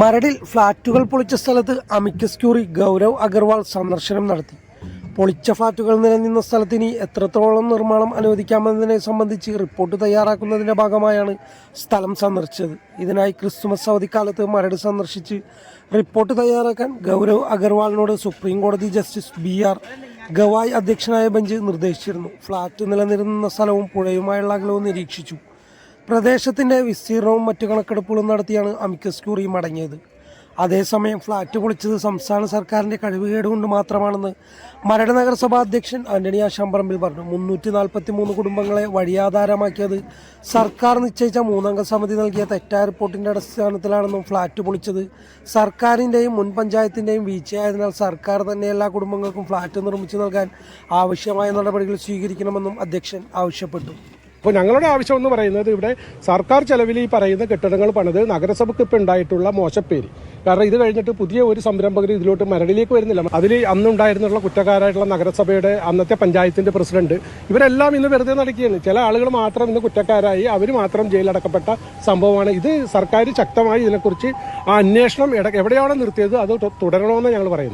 മരടിൽ ഫ്ളാറ്റുകൾ പൊളിച്ച സ്ഥലത്ത് അമിക്കസ് ക്യൂറി ഗൗരവ് അഗർവാൾ സന്ദർശനം നടത്തി. പൊളിച്ച ഫ്ളാറ്റുകൾ നിലനിന്ന സ്ഥലത്തിന് എത്രത്തോളം നിർമ്മാണം അനുവദിക്കാമെന്നതിനെ സംബന്ധിച്ച് റിപ്പോർട്ട് തയ്യാറാക്കുന്നതിന്റെ ഭാഗമായാണ് സ്ഥലം സന്ദർശിച്ചത്. ഇതിനായി ക്രിസ്തുമസ് അവധിക്കാലത്ത് മരട് സന്ദർശിച്ച് റിപ്പോർട്ട് തയ്യാറാക്കാൻ ഗൗരവ് അഗർവാളിനോട് സുപ്രീം കോടതി ജസ്റ്റിസ് ബി ആർ ഗവായ് അധ്യക്ഷനായ ബെഞ്ച് നിർദ്ദേശിച്ചിരുന്നു. ഫ്ളാറ്റ് നിലനിരുന്ന സ്ഥലവും പുഴയുമായുള്ള അകലവും നിരീക്ഷിച്ചു. പ്രദേശത്തിന്റെ വിസ്തീർണവും മറ്റു കണക്കെടുപ്പുകളും നടത്തിയാണ് അമിക്കസ് ക്യൂറി മടങ്ങിയത്. അതേസമയം ഫ്ളാറ്റ് പൊളിച്ചത് സംസ്ഥാന സർക്കാരിന്റെ കഴിവുകേട് മാത്രമാണെന്ന് മരട് നഗരസഭാ അധ്യക്ഷൻ ആന്റണി ആശാമ്പറമ്പിൽ പറഞ്ഞു. മുന്നൂറ്റി നാൽപ്പത്തി മൂന്ന് കുടുംബങ്ങളെ വഴിയാധാരമാക്കിയത് സർക്കാർ നിശ്ചയിച്ച മൂന്നംഗ സമിതി നൽകിയ തെറ്റായ റിപ്പോർട്ടിന്റെ അടിസ്ഥാനത്തിലാണെന്നും ഫ്ളാറ്റ് പൊളിച്ചത് സർക്കാരിന്റെയും മുൻ പഞ്ചായത്തിന്റെയും വീഴ്ചയായതിനാൽ സർക്കാർ തന്നെ എല്ലാ കുടുംബങ്ങൾക്കും ഫ്ളാറ്റ് നിർമ്മിച്ചു നൽകാൻ ആവശ്യമായ നടപടികൾ സ്വീകരിക്കണമെന്നും അധ്യക്ഷൻ ആവശ്യപ്പെട്ടു. അപ്പോൾ ഞങ്ങളുടെ ആവശ്യം എന്ന് പറയുന്നത് ഇവിടെ സർക്കാർ ചെലവിൽ ഈ പറയുന്ന കെട്ടിടങ്ങൾ പണിത് നഗരസഭയ്ക്ക് ഇപ്പം ഉണ്ടായിട്ടുള്ള മോശപ്പേര്. കാരണം ഇത് കഴിഞ്ഞിട്ട് പുതിയ ഒരു സംരംഭകർ ഇതിലോട്ട് മരടിലേക്ക് വരുന്നില്ല. അതിൽ അന്നുണ്ടായിരുന്നുള്ള കുറ്റക്കാരായിട്ടുള്ള നഗരസഭയുടെ അന്നത്തെ പഞ്ചായത്തിന്റെ പ്രസിഡന്റ് ഇവരെല്ലാം ഇന്ന് വെറുതെ നടക്കുകയാണ്. ചില ആളുകൾ മാത്രം ഇന്ന് കുറ്റക്കാരായി അവർ മാത്രം ജയിലടക്കപ്പെട്ട സംഭവമാണ്. ഇത് സർക്കാർ ശക്തമായി ഇതിനെക്കുറിച്ച് ആ അന്വേഷണം എവിടെയാണോ നിർത്തിയത് അത് തുടരണമെന്ന് ഞങ്ങൾ പറയുന്നു